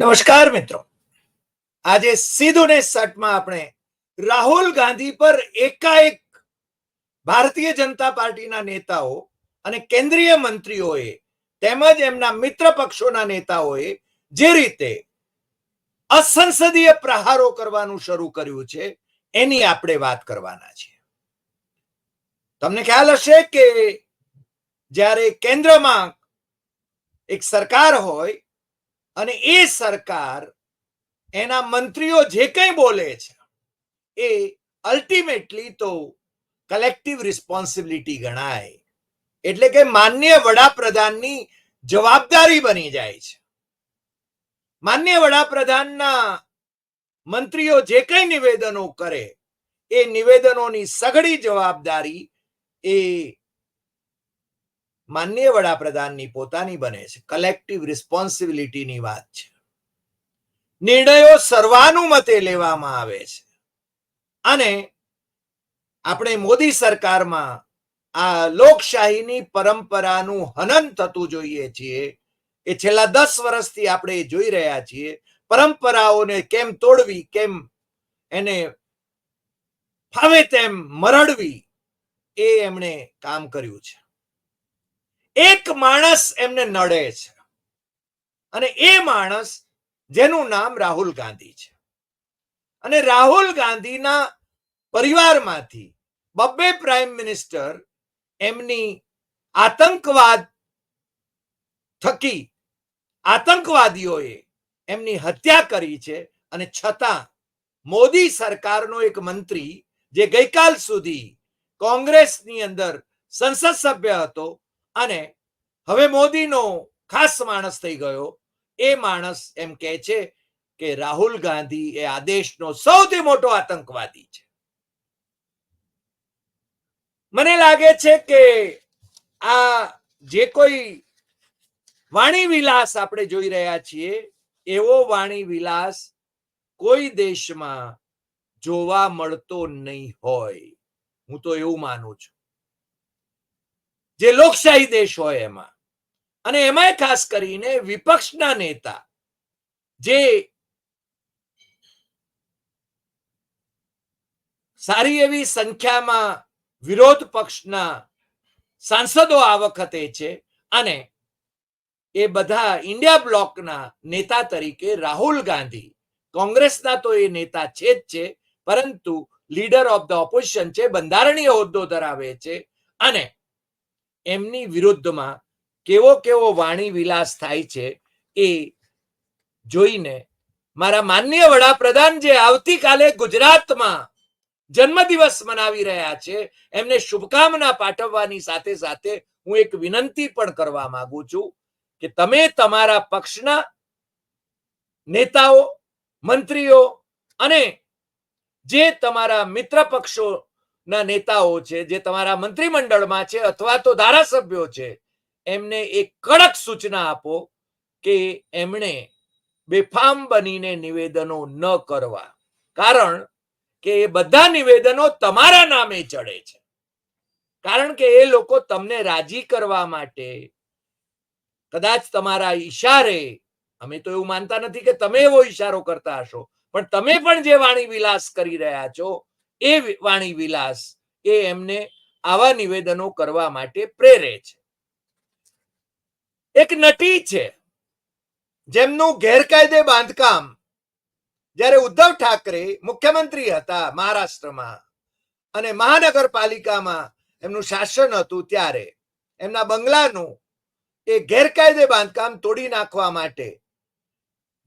નમસ્કાર મિત્રો. આજે સીધું સટમાં આપણે રાહુલ ગાંધી પર એકાએક ભારતીય જનતા પાર્ટીના નેતાઓ અને કેન્દ્રીય મંત્રીઓએ તેમજ એમના મિત્ર પક્ષોના નેતાઓએ જે રીતે અસંસદીય પ્રહારો કરવાનું શરૂ કર્યું છે, એની આપણે વાત કરવાના છીએ. તમને ખ્યાલ હશે કે જ્યારે કેન્દ્રમાં એક સરકાર હોય અને એ સરકાર એના મંત્રીઓ જે કંઈ બોલે છે, એ અલ્ટિમેટલી તો કલેક્ટિવ રિસ્પોન્સિબિલિટી ગણાય. એટલે કે માન્ય વડાપ્રધાનની જવાબદારી બની જાય છે. માન્ય વડાપ્રધાનના મંત્રીઓ જે કંઈ નિવેદનો કરે, એ નિવેદનોની સઘળી જવાબદારી એ માન્ય વડાપ્રધાનની પોતાની બને છે. કલેક્ટિવ રિસ્પોન્સિબિલિટીની વાત છે. નિર્ણયો સર્વાનુમતે લેવામાં આવે છે. અને આપણે મોદી સરકારમાં આ લોકશાહીની પરંપરાનું હનન થતું જોઈએ છીએ. એ છેલ્લા દસ વર્ષથી આપણે જોઈ રહ્યા છીએ. પરંપરાઓને કેમ તોડવી, કેમ એને ફાવે તેમ મરડવી, એ એમણે કામ કર્યું છે. એક માણસ એમને નડે છે. અને એ માણસ જેનું નામ રાહુલ ગાંધી છે. અને રાહુલ ગાંધીના પરિવારમાંથી બબ્બે પ્રાઇમ મિનિસ્ટર એમની આતંકવાદ થકી આતંકવાદીઓએ એમની હત્યા કરી છે અને છતાં મોદી સરકારનો એક મંત્રી જે ગઈકાલ સુધી કોંગ્રેસની અંદર સંસદ સભ્ય હતો અને હવે મોદીનો ખાસ માણસ થઈ ગયો. એ માણસ એમ કહે છે કે રાહુલ ગાંધી એ આ દેશનો સૌથી મોટો આતંકવાદી છે. મને લાગે છે કે આ જે કોઈ વાણી વિલાસ આપણે જોઈ રહ્યા છીએ, એવો વાણી વિલાસ કોઈ દેશમાં જોવા મળતો નહીં હોય. હું તો એવું માનું છું. જે લોકશાહી દેશ હોય એમાં. અને એમાંય ખાસ કરીને વિપક્ષના નેતા જે સારી એવી સંખ્યામાં વિરોધ પક્ષના સાંસદો આ વખતે છે અને એ બધા ઇન્ડિયા બ્લોકના નેતા તરીકે રાહુલ ગાંધી. કોંગ્રેસના તો એ નેતા છે જ છે, પરંતુ લીડર ઓફ ધ ઓપોઝિશન છે, બંધારણીય હોદ્દો ધરાવે છે અને એમની વિરુદ્ધમાં કેવો કેવો વાણી વિલાસ થાય છે એ જોઈને મારા માન્ય વડાપ્રધાન જે આવતીકાલે ગુજરાતમાં જન્મદિવસ મનાવી રહ્યા છે, એમને શુભકામના પાઠવવાની સાથે સાથે હું એક વિનંતી પણ કરવા માંગુ છું કે તમે તમારા પક્ષના નેતાઓ, મંત્રીઓ અને જે તમારા મિત્ર પક્ષોના નેતાઓ છે, જે તમારા મંત્રીમંડળમાં છે અથવા તો ધારાસભ્યો છે, એમને એક કડક સૂચના આપો કે એમણે બેફામ બનીને નિવેદનો ન કરવા. કારણ કે એ બધા નિવેદનો તમારા નામે ચડે છે. કારણ કે એ લોકો તમને રાજી કરવા માટે કદાચ તમારા ઈશારે, અમે તો એવું માનતા નથી કે તમે એવો ઈશારો કરતા હશો, પણ તમે પણ જે વાણી વિલાસ કરી રહ્યા છો એ વાણી વિલાસ એ એમને આવા નિવેદનો કરવા માટે પ્રેરે છે. એક નટી છે, જેમનું ગેરકાયદે બાંધકામ જ્યારે ઉદ્ધવ ઠાકરે મુખ્યમંત્રી હતા મહારાષ્ટ્રમાં અને મહાનગરપાલિકામાં એમનું શાસન હતું ત્યારે એમના બંગલાનું એ ગેરકાયદે બાંધકામ તોડી નાખવા માટે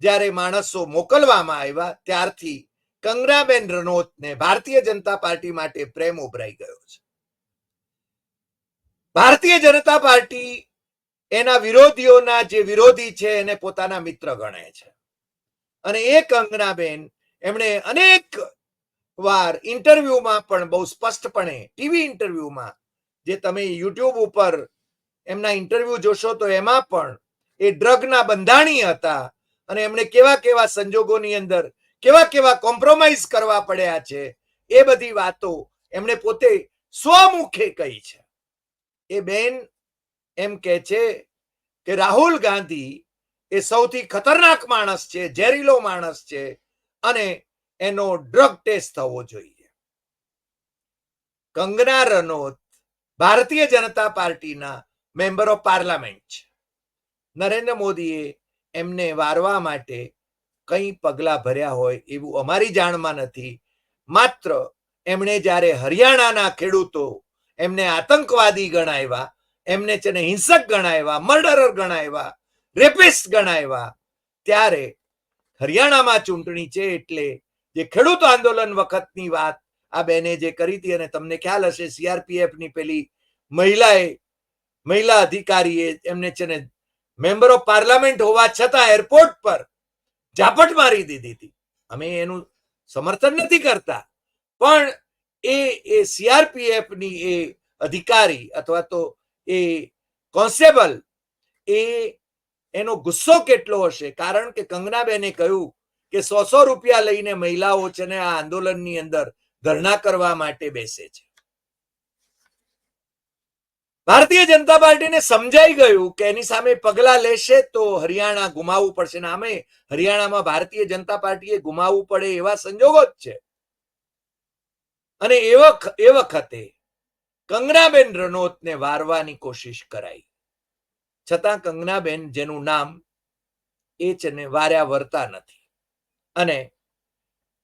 જ્યારે માણસો મોકલવામાં આવ્યા ત્યારથી કંગનાબેન રનોતને ભારતીય જનતા પાર્ટી માટે પ્રેમ ઉભરાઈ ગયો છે. ભારતીય જનતા પાર્ટી એના વિરોધીઓના જે વિરોધી છે એને પોતાના મિત્ર ગણે છે. અને એ કંગનાબેન એમણે અનેક વાર ઇન્ટરવ્યુમાં પણ બહુ સ્પષ્ટપણે, ટીવી ઇન્ટરવ્યુમાં, જે તમે યુટ્યુબ ઉપર એમના ઇન્ટરવ્યુ જોશો તો એમાં પણ એ ડ્રગના બંધાણી હતા અને એમણે કેવા કેવા સંજોગોની અંદર કેવા કેવા કોમ્પ્રોમાઇઝ કરવા પડ્યા છે, એ બધી વાતો એમણે પોતે સ્વમુખે કહી છે. એ બેન એમ કે છે કે રાહુલ ગાંધી એ સૌથી ખતરનાક માણસ છે, ઝેરીલો માણસ છે અને એનો ડ્રગ ટેસ્ટ થવો જોઈએ. કંગના રનોત ભારતીય જનતા પાર્ટીના મેમ્બર ઓફ પાર્લામેન્ટ છે. નરેન્દ્ર મોદીએ એમને વારવા માટે કંઈ પગલા ભર્યા હોય એવું અમારી જાણમાં નથી. માત્ર એમણે જ્યારે હરિયાણાના ખેડૂતો એમને આતંકવાદી ગણાવ્યા, એમને છે હિંસક ગણાવ્યા, મર્ડરર ગણાવ્યા, રેપિસ્ટ ગણાવ્યા, ત્યારે હરિયાણામાં ચૂંટણી છે એટલે જે ખેડૂત આંદોલન વખતની વાત આ બેને જે કરી હતી અને તમને ખ્યાલ હશે સીઆરપીએફની પેલી મહિલાએ, મહિલા અધિકારીએ એમને છે ને મેમ્બર ઓફ પાર્લામેન્ટ હોવા છતાં એરપોર્ટ પર ઝાપટ મારી દીધી હતી. અમે એનું સમર્થન નથી કરતા. પણ એ એ સીઆરપીએફની એ અધિકારી અથવા તો એ કોન્સ્ટેબલ એ એનો ગુસ્સો કેટલો હશે? કારણ કે કંગનાબેને કહ્યું કે સો સો રૂપિયા લઈને મહિલાઓ છે ને આ આંદોલનની અંદર ધરણા કરવા માટે બેસે છે. ભારતીય જનતા પાર્ટીને સમજાઈ ગયું કે એની સામે પગલા લેશે તો હરિયાણા ગુમાવવું પડશે. ને હરિયાણામાં ભારતીય જનતા પાર્ટીએ ગુમાવવું પડે એવા સંજોગો જ છે. અને એ વખતે કંગનાબેન રનોતને વારવાની કોશિશ કરાઈ. છતાં કંગનાબેન, જેનું નામ એ છે વાર્યા વર્તા નથી. અને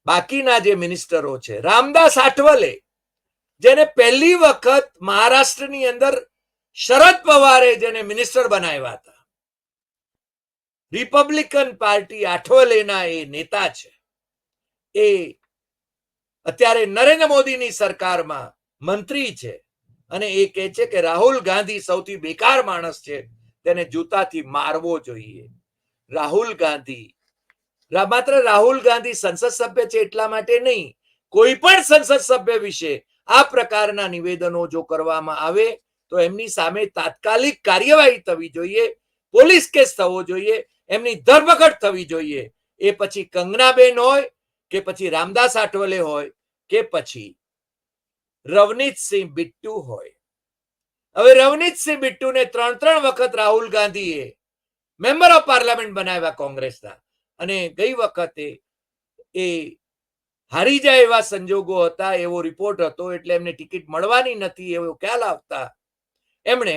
બાકીના જે મિનિસ્ટરો છે, રામદાસ આઠવલે જેને પહેલી વખત મહારાષ્ટ્રની અંદર શરદ પવારે જેને મિનિસ્ટર બનાવ્યા હતા. રિપબ્લિકન પાર્ટી આઠવલેના એ નેતા છે. એ અત્યારે નરેન્દ્ર મોદીની સરકારમાં મંત્રી છે અને એ કહે છે કે રાહુલ ગાંધી સૌથી બેકાર માણસ છે. તેને જૂતાથી મારવો જોઈએ. રાહુલ ગાંધી માત્ર રાહુલ ગાંધી સંસદ સભ્ય છે એટલા માટે નહીં, કોઈ પણ સંસદ સભ્ય વિશે આ પ્રકારના નિવેદનો જો કરવામાં આવે, તો એમની સામે તાત્કાલિક કાર્યવાહી થવી જોઈએ, પોલીસ કેસ થવો જોઈએ, એમની ધરપકડ થવી જોઈએ. એ પછી કંગનાબેન હોય, કે પછી રામદાસ આઠવલે હોય, કે પછી રવનીતસિંહ બિટ્ટુ હોય. હવે રવનીતસિંહ બિટ્ટુને ત્રણ ત્રણ વખત રાહુલ ગાંધીએ મેમ્બર ઓફ પાર્લામેન્ટ બનાવ્યા કોંગ્રેસના. અને ગઈ વખતે એ હારી જાય એવા સંજોગો હતા, એવો રિપોર્ટ હતો, એટલે એમને ટિકિટ મળવાની નથી, એવો ખ્યાલ આવતા. એમણે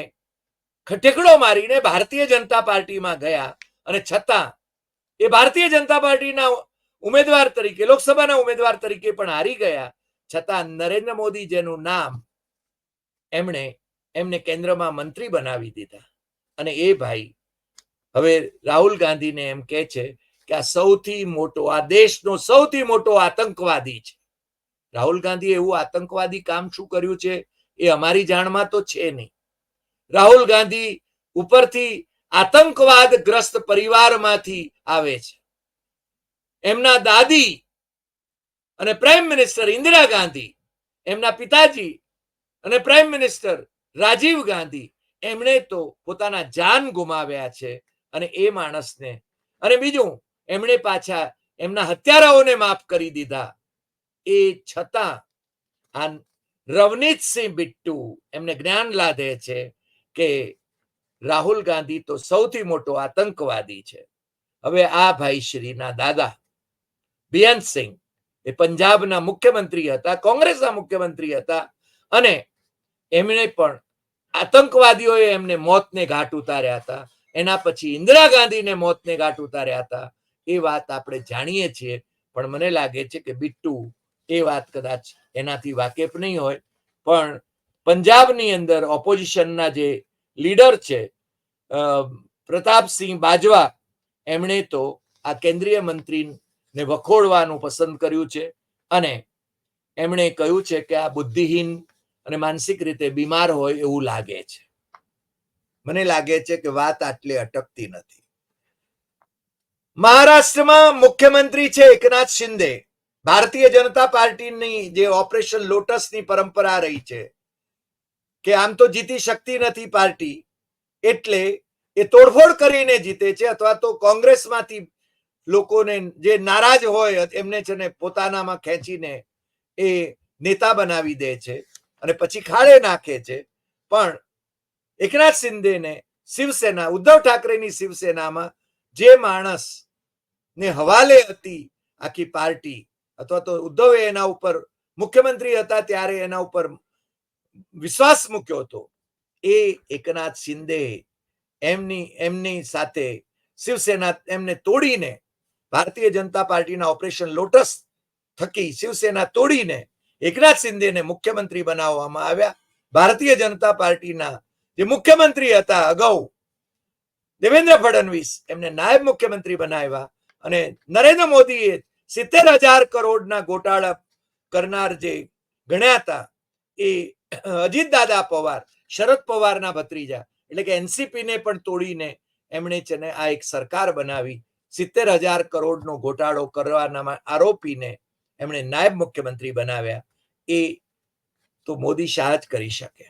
ખટેકડો મારીને ભારતીય જનતા પાર્ટીમાં ગયા અને છતાં એ ભારતીય જનતા પાર્ટીના ઉમેદવાર તરીકે, લોકસભાના ઉમેદવાર તરીકે પણ હારી ગયા. છતાં નરેન્દ્ર મોદી જેનું નામ એમણે એમને કેન્દ્રમાં મંત્રી બનાવી દીધા. અને એ ભાઈ હવે રાહુલ ગાંધીને એમ કહે છે કે આ સૌથી મોટો, આ દેશનો સૌથી મોટો આતંકવાદી છે. રાહુલ ગાંધી એવું આતંકવાદી કામ શું કર્યું છે? એ અમારી જાણમાં તો છે નહીં. રાહુલ ગાંધી ઉપરથી આતંકવાદ ગ્રસ્ત પરિવારમાંથી આવે છે. એમના દાદી અને પ્રાઇમ મિનિસ્ટર ઇન્દિરા ગાંધી, એમના પિતાજી અને પ્રાઇમ મિનિસ્ટર રાજીવ ગાંધી, એમણે તો પોતાના જાન ગુમાવ્યા છે અને એ માણસને, અને બીજું એમણે પાછા એમના હત્યારાઓને માફ કરી દીધા. એ છતાં આ રવનીતસિંહ બિટ્ટુ એમને જ્ઞાન લાદે છે કે રાહુલ ગાંધી તો સૌથી મોટો આતંકવાદી છે. હવે આ ભાઈ શ્રીના દાદા બિયંત સિંહ એ પંજાબના મુખ્યમંત્રી હતા, કોંગ્રેસના મુખ્યમંત્રી હતા અને એમણે પણ આતંકવાદીઓએ એમને મોતને ઘાટ ઉતાર્યા હતા. એના પછી ઇન્દિરા ગાંધીને મોતને ઘાટ ઉતાર્યા હતા. એ વાત આપણે જાણીએ છીએ, પણ મને લાગે છે કે બિટ્ટુ એ વાત કદાચ એનાથી વાકેફ નહીં હોય. પણ પંજાબની અંદર ઓપોઝિશનના જે લીડર છે પ્રતાપસિંહ બાજવા, એમણે તો આ કેન્દ્રીય મંત્રીને વખોડવાનું પસંદ કર્યું છે અને એમણે કહ્યું છે કે આ બુદ્ધિહીન અને માનસિક રીતે બીમાર હોય એવું લાગે છે. મને લાગે છે કે વાત આટલી અટકતી નથી. મહારાષ્ટ્રમાં મુખ્યમંત્રી છે એકનાથ શિંદે. ભારતીય જનતા પાર્ટીની જે ઓપરેશન લોટસની પરંપરા રહી છે, કે આમ તો જીતી શકતી નથી પાર્ટી, એટલે એ તોડફોડ કરીને જીતે છે અથવા તો કોંગ્રેસમાંથી લોકોને જે નારાજ હોય એમને છે ને પોતાનામાં ખેંચીને એ નેતા બનાવી દે છે અને પછી ખાડે નાખે છે. પણ એકનાથ શિંદેને શિવસેના, ઉદ્ધવ ઠાકરેની શિવસેનામાં જે માણસ ને હવાલે હતી આખી પાર્ટી, અથવા તો ઉદ્ધવે એના ઉપર, મુખ્યમંત્રી હતા ત્યારે એના ઉપર વિશ્વાસ મૂક્યો હતો. એ એકનાથ શિંદે એમની એમની સાથે શિવસેના એમને તોડીને ભારતીય જનતા પાર્ટીના ઓપરેશન લોટસ થકી શિવસેના તોડીને એકનાથ શિંદેને મુખ્યમંત્રી બનાવવામાં આવ્યા. ભારતીય જનતા પાર્ટીના જે મુખ્યમંત્રી હતા અગાઉ દેવેન્દ્ર ફડણવીસ એમને નાયબ મુખ્યમંત્રી બનાવ્યા અને નરેન્દ્ર મોદીએ સિત્તેર હજાર કરોડના ગોટાળા કરનાર જે ગણ્યા હતા એ અજીત દાદા પવાર, શરદ પવારના ભત્રીજા, એટલે કે એનસીપી ને પણ તોડીને એમણે છે ને આ એક સરકાર બનાવી, સિત્તેર હજાર કરોડનો ગોટાળો કરવાના આરોપીને એમણે નાયબ મુખ્યમંત્રી બનાવ્યા. એ તો મોદી શાહ જ કરી શકે.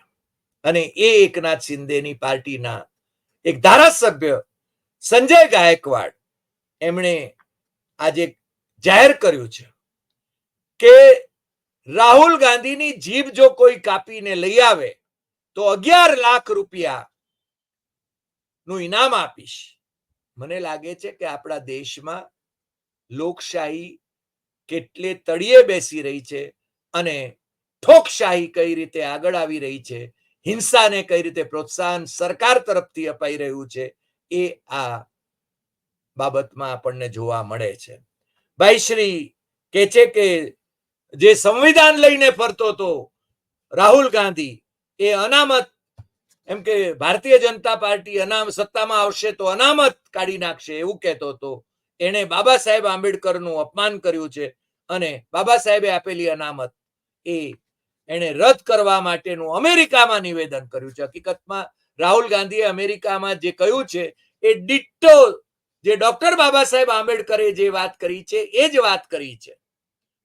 અને એ એકનાથ શિંદેની પાર્ટીના એક ધારાસભ્ય, સંજય ગાયકવાડ, એમણે આજે જાહેર કર્યું છે કે રાહુલ ગાંધીની જીભ જો કોઈ કાપીને લઈ આવે, તો અગિયાર લાખ રૂપિયા નું ઇનામ આપીશ. મને લાગે છે કે આપણા દેશમાં લોકશાહી કેટલે તળિયે બેસી રહી છે અને ઠોકશાહી કઈ રીતે આગળ આવી રહી છે હિંસાને કઈ રીતે પ્રોત્સાહન સરકાર તરફથી અપાઈ રહ્યું છે, એ આ બાબતમાં આપણને જોવા મળે છે. ભાઈ, શ્રી કે છે કે જે સંવિધાન લઈને ફરતો હતો રાહુલ ગાંધી, એ અનામત, એમ કે ભારતીય જનતા પાર્ટી અનામ, સત્તામાં આવશે તો અનામત કાઢી નાખશે એવું કહેતો હતો. એણે બાબા સાહેબ આંબેડકરનું અપમાન કર્યું છે અને બાબા સાહેબે આપેલી અનામત એ એણે રદ કરવા માટેનું અમેરિકામાં નિવેદન કર્યું છે. હકીકતમાં રાહુલ ગાંધીએ અમેરિકામાં જે કહ્યું છે, એ ડિટ્ટો જે ડોક્ટર બાબા સાહેબ આંબેડકરે જે વાત કરી છે, એ જ વાત કરી છે.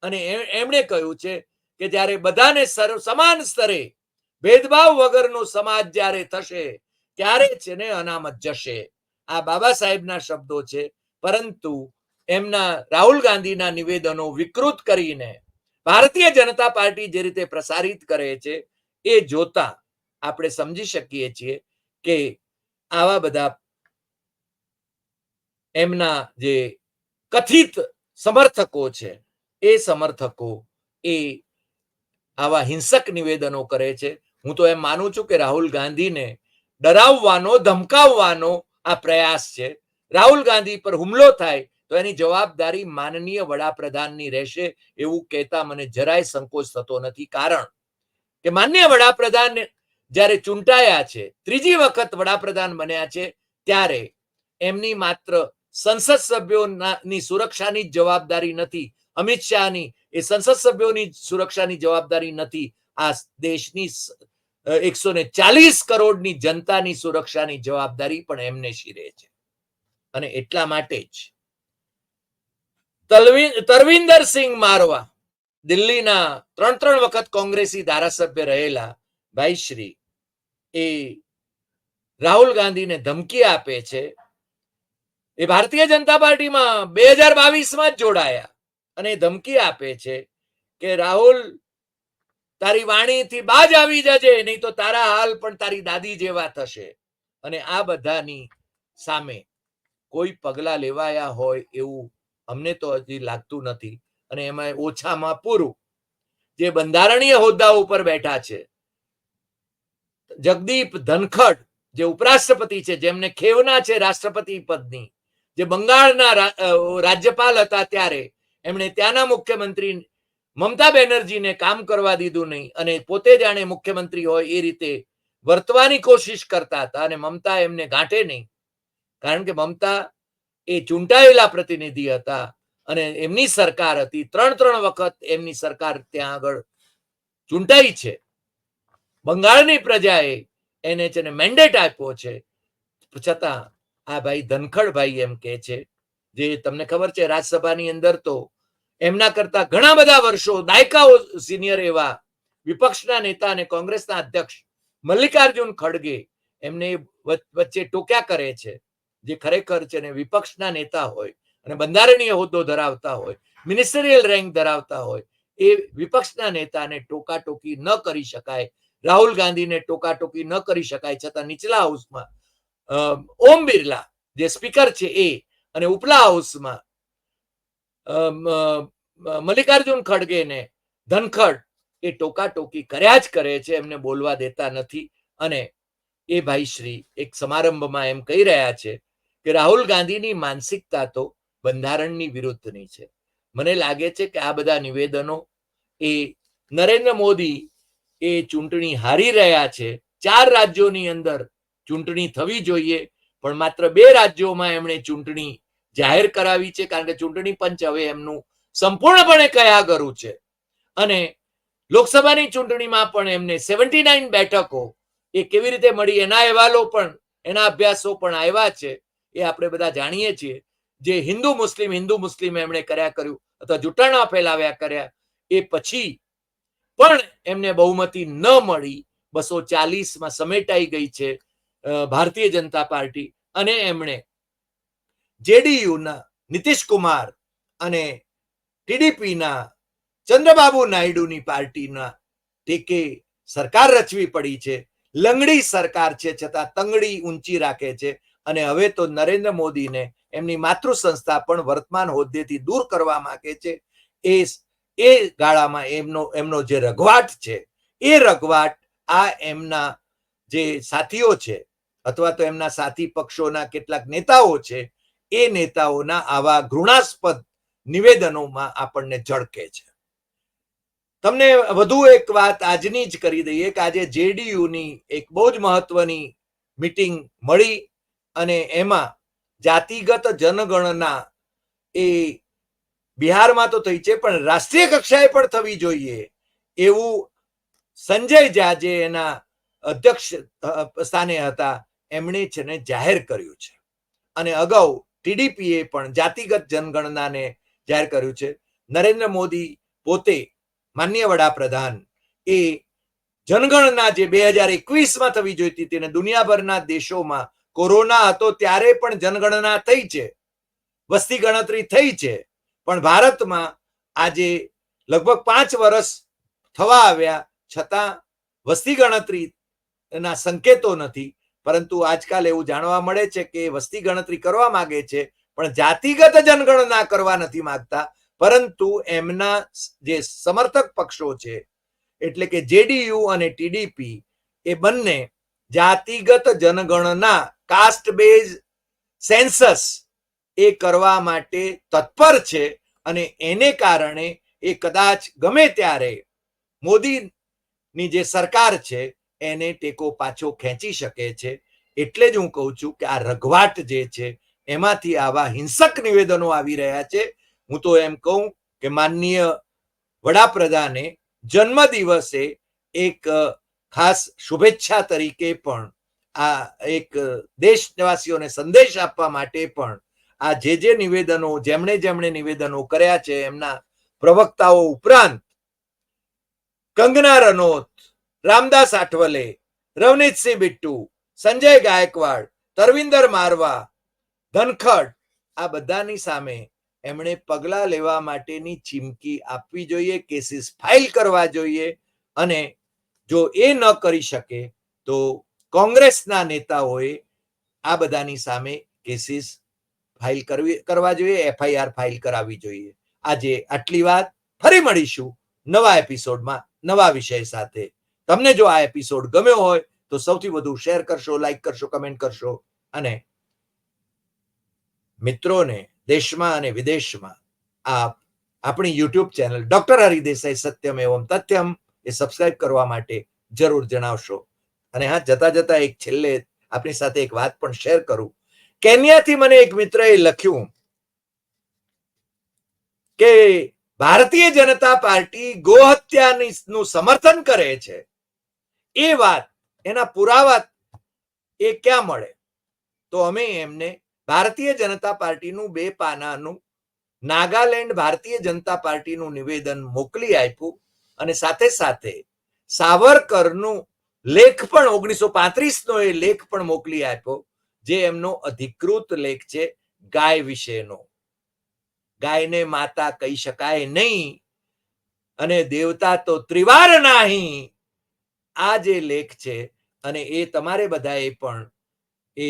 અને એમણે કહ્યું છે કે જ્યારે બધાને સમાન સ્તરે ભેદભાવ વગરનો સમાજ જ્યારે થશે, ત્યારે છે ને અનામત જશે. આ બાબા સાહેબના શબ્દો છે. પરંતુ એમના રાહુલ ગાંધીના નિવેદનો વિકૃત કરીને ભારતીય જનતા પાર્ટી જે રીતે પ્રસારિત કરે છે, એ જોતા આપણે સમજી શકીએ છીએ કે આવા બધા એમના જે કથિત સમર્થકો છે, એ સમર્થકો, એ આવા હિંસક નિવેદનો કરે છે. હું તો એમ માનું છું કે રાહુલ ગાંધીને ડરાવવાનો, ધમકાવવાનો આ પ્રયાસ છે. રાહુલ ગાંધી પર હુમલો થાય તો એની જવાબદારી માનનીય વડાપ્રધાનની રહેશે એવું કહેતા મને જરાય સંકોચ થતો નથી. કારણ કે માન્ય વડાપ્રધાન જ્યારે ચૂંટાયા છે, ત્રીજી વખત વડાપ્રધાન બન્યા છે, ત્યારે એમની માત્ર સંસદ સભ્યોની સુરક્ષાની જવાબદારી નથી. અમિત શાહની એ સંસદ સભ્યોની સુરક્ષાની જવાબદારી નથી. આ દેશની એકસો ને ચાલીસ કરોડની જનતાની સુરક્ષાની જવાબદારી પણ એમને શીરે છે. અને એટલા માટે જ તરવિંદર સિંહ મારવા. દિલ્હીના ત્રણ ત્રણ વખત કોંગ્રેસી ધારાસભ્ય રહેલા ભાઈ શ્રી. એ રાહુલ ગાંધીને ધમકી આપે છે. એ ભારતીય જનતા પાર્ટીમાં બે હજાર બાવીસમાં જ જોડાયા અને ધમકી આપે છે કે, રાહુલ, તારી વાણીથી બાજ આવી જજે, નહીં તો તારા હાલ પણ તારી દાદી જેવા થશે. અને આ બધાની સામે કોઈ પગલા લેવાયા હોય એવું અમને તો હજી લાગતું નથી અને એમાં ઓછામાં પૂરું. જે બંધારણીય હોદ્દા ઉપર બેઠા છે, જગદીપ ધનખડ, જે ઉપરાષ્ટ્રપતિ છે, જેમને ખેવના છે રાષ્ટ્રપતિ પદની, જે બંગાળના રાજ્યપાલ હતા ત્યારે, એમણે ત્યાંના મુખ્યમંત્રી મમતા બેનર્જીને કામ કરવા દીધું નહીં અને પોતે જાણે મુખ્યમંત્રી હોય એ રીતે વર્તવાની કોશિશ કરતા હતા અને મમતા એમને ગાંઠે નહીં. કારણ કે મમતા એ ચૂંટાયેલા પ્રતિનિધિ હતા અને એમની સરકાર હતી. ત્રણ ત્રણ વખત એમની સરકાર ત્યાં આગળ ચૂંટાઈ છે. બંગાળની પ્રજાએ એને છે મેન્ડેટ આપ્યો છે. છતાં આ ભાઈ ધનખડભાઈ એમ કે છે, જે તમને ખબર છે રાજ્યસભાની અંદર તો એમના કરતા ઘણા બધા વર્ષો દાયકાઓ સિનિયર એવા વિપક્ષના નેતા અને કોંગ્રેસના અધ્યક્ષ મલ્લિકાર્જુન ખડગે એમને વચ્ચે ટોક્યા કરે છે. જે ખરેખર છે ને વિપક્ષના નેતા હોય અને બંધારણીય હોદ્દો ધરાવતા હોય મિનિસ્ટરિયલ રેન્ક ધરાવતા હોય, એ વિપક્ષના નેતાને ટોકાટોકી ન કરી શકાય. રાહુલ ગાંધીને ટોકાટોકી ન કરી શકાય છતાં નીચલા હાઉસમાં ઓમ બિરલા જે સ્પીકર છે એ અને ઉપલા હાઉસમાં મલ્લિકાર્જુન ખડગેને ધનખડ એ ટોકાટોકી કર્યા જ કરે છે, એમને બોલવા દેતા નથી. અને એ ભાઈ શ્રી એક સમારંભમાં એમ કહી રહ્યા છે કે રાહુલ ગાંધીની માનસિકતા તો બંધારણની વિરુદ્ધની છે. મને લાગે છે કે આ બધા નિવેદનો એ નરેન્દ્ર મોદી એ ચૂંટણી હારી રહ્યા છે. ચાર રાજ્યોની અંદર ચૂંટણી થવી જોઈએ, પણ માત્ર બે રાજ્યોમાં એમણે ચૂંટણી જાહેર કરાવી છે, કારણ કે ચૂંટણી પંચ હવે એમનું સંપૂર્ણપણે કયા કરું છે. અને લોકસભાની ચૂંટણીમાં પણ એમને સેવન્ટી નાઇન બેઠકો એ કેવી રીતે મળી એના અહેવાલો પણ, એના અભ્યાસો પણ આવ્યા છે. એ આપણે બધા જાણીએ છીએ. જે હિન્દુ મુસ્લિમ હિન્દુ મુસ્લિમ એમણે કર્યા કર્યું અથવા જૂટાણા ફેલાવ્યા કર્યા, એ પછી પણ એમને બહુમતી ન મળી. બસો ચાલીસમાં સમેટાઈ ગઈ છે ભારતીય જનતા પાર્ટી અને એમણે જેડીયુના નીતિશ કુમાર અને ટીડીપીના ચંદ્રબાબુ નાયડુની પાર્ટીના ટેકે સરકાર રચવી પડી છે. લંગડી સરકાર છે, છતાં તંગડી ઊંચી રાખે છે. અને હવે તો નરેન્દ્ર મોદીને એમની માતૃ સંસ્થા પણ વર્તમાન હોદ્દેથી દૂર કરવા માંગે છે. એ એ ગાળામાં એમનો એમનો જે રઘવાટ છે, એ રઘવાટ આ એમના જે સાથીઓ છે અથવા તો એમના સાથી પક્ષોના કેટલાક નેતાઓ છે, એ નેતાઓના આવા ઘૃણાસ્પદ નિવેદનોમાં આપણને ઝળકે છે. તમને વધુ એક વાત આજની જ કરી દઈએ કે આજે જેડીયુની એક બહુ જ મહત્વની મીટિંગ મળી. અને એમાં જાતિગત જનગણના એ બિહારમાં તો થઈ છે, પણ રાષ્ટ્રીય કક્ષાએ પણ થવી જોઈએ એવું સંજય ઝા જે એના અધ્યક્ષ સ્થાને હતા, એમણે છે ને જાહેર કર્યું છે. અને અગાઉ ટીડીપીએ પણ જાતિગત જનગણનાને જાહેર કર્યું છે. નરેન્દ્ર મોદી પોતે માન્ય વડાપ્રધાન એ જનગણના જે બે હજાર એકવીસમાં થવી જોઈતી હતી અને દુનિયાભરના દેશોમાં કોરોના હતો ત્યારે પણ જનગણના થઈ છે. વસ્તી ગણતરી થઈ છે. પણ ભારતમાં આજે લગભગ પાંચ વર્ષ થવા આવ્યા છતાં વસ્તી ગણતરી ના સંકેતો નથી. પરંતુ આજકાલ એવું જાણવા મળે છે કે વસ્તી ગણતરી કરવા માંગે છે, પણ જાતિગત જનગણના કરવા નથી માંગતા. પરંતુ એમના જે સમર્થક પક્ષો છે, એટલે કે જેડીયુ અને ટીડીપી, એ બંને જાતિગત જનગણના કાસ્ટ બેઝ સેન્સસ એ કરવા માટે તત્પર છે અને એને કારણે એ કદાચ ગમે ત્યારે મોદીની જે સરકાર છે એને ટેકો પાછો ખેંચી શકે છે. એટલે જ હું કહું છું કે આ રઘવાટ જે છે એમાંથી આવા હિંસક નિવેદનો આવી રહ્યા છે. હું તો એમ કહું કે માનનીય વડાપ્રધાને જન્મ દિવસે એક ખાસ શુભેચ્છા તરીકે પણ આ એક દેશવાસીઓને સંદેશ આપવા માટે પણ આ જે જે નિવેદનો જેમણે જેમણે નિવેદનો કર્યા છે, એમના પ્રવક્તાઓ ઉપરાંત કંગના રનોત, રામદાસ આઠવલે, રવનીતસિંહ બિટ્ટુ, સંજય ગાયકવાડ, તરવિંદર મારવા, ધનખડ, આ બધાની સામે એમણે પગલા લેવા માટેની ચીમકી આપવી જોઈએ, કેસીસ ફાઇલ કરવા જોઈએ અને જો એ ન કરી શકે, તો કોંગ્રેસના નેતાઓએ આ બધાની સામે કેસીસ ફાઇલ કરવી, કરવા જોઈએ, એફઆઈઆર ફાઇલ કરાવવી જોઈએ. આજે આટલી વાત. ફરી મળીશું નવા એપિસોડમાં, નવા વિષય સાથે. તમને જો આ એપિસોડ ગમ્યો હોય, તો સૌથી વધુ શેર કરશો લાઈક કરશો, કમેન્ટ કરશો. અને મિત્રોને દેશમાં અને વિદેશમાં આપ આપણી યુટ્યુબ ચેનલ ડોક્ટર હરિદેસાઈ સત્યમ એવમ તથ્યમ એ સબસ્ક્રાઇબ કરવા માટે જરૂર જણાવશો. અને હા, જતા જતા એક છેલ્લે આપણી સાથે એક વાત પણ શેર કરું. કેન્યાથી મને એક મિત્રએ લખ્યું કે ભારતીય જનતા પાર્ટી ગોહત્યાનું સમર્થન કરે છે. એ વાત, એના પુરાવા એ ક્યાં મળે? તો અમે એમને ભારતીય જનતા પાર્ટીનું બે પાનાનું નાગાલેન્ડ ભારતીય જનતા પાર્ટીનું નિવેદન મોકલી આપ્યું. અને સાથે સાથે સાવરકરનું લેખ પણ ઓગણીસો પાંત્રીસ નો એ લેખ પણ મોકલી આપ્યો, જે એમનો અધિકૃત લેખ છે ગાય વિશેનો. ગાયને માતા કહી શકાય નહીં અને દેવતા તો ત્રિવાર નહીં. આ જે લેખ છે અને એ તમારે બધાએ પણ એ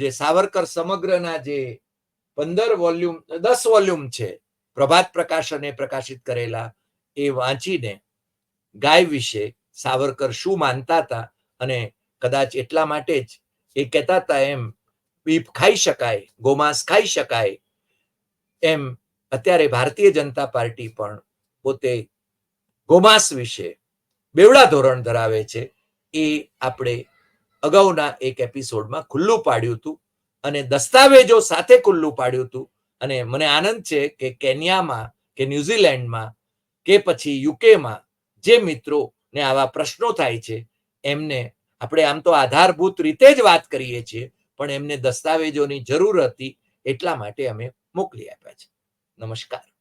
જે સાવરકર સમગ્રના જે પંદર વોલ્યુમ, દસ વોલ્યુમ છે, પ્રભાત પ્રકાશને પ્રકાશિત કરેલા એ વાંચીને ગાય વિશે સાવરકર શું માનતા હતા અને કદાચ એટલા માટે જ એ કહેતા હતા એમ બીફ ખાઈ શકાય, ગોમાંસ ખાઈ શકાય. એમ અત્યારે ભારતીય જનતા પાર્ટી પણ પોતે ગોમાંસ વિશે બેવડા ધોરણ ધરાવે છે. એ આપણે અગાઉના એક એપિસોડમાં ખુલ્લું પાડ્યું હતું અને દસ્તાવેજો સાથે ખુલ્લું પાડ્યું હતું અને મને આનંદ છે કે કેન્યામાં કે ન્યુઝીલેન્ડમાં કે પછી યુકેમાં જે મિત્રોને આવા પ્રશ્નો થાય છે, એમને આપણે આમ તો આધારભૂત રીતે જ વાત કરીએ છીએ, પણ એમને દસ્તાવેજોની જરૂર હતી એટલા માટે અમે મોકલી આપ્યા છે. નમસ્કાર.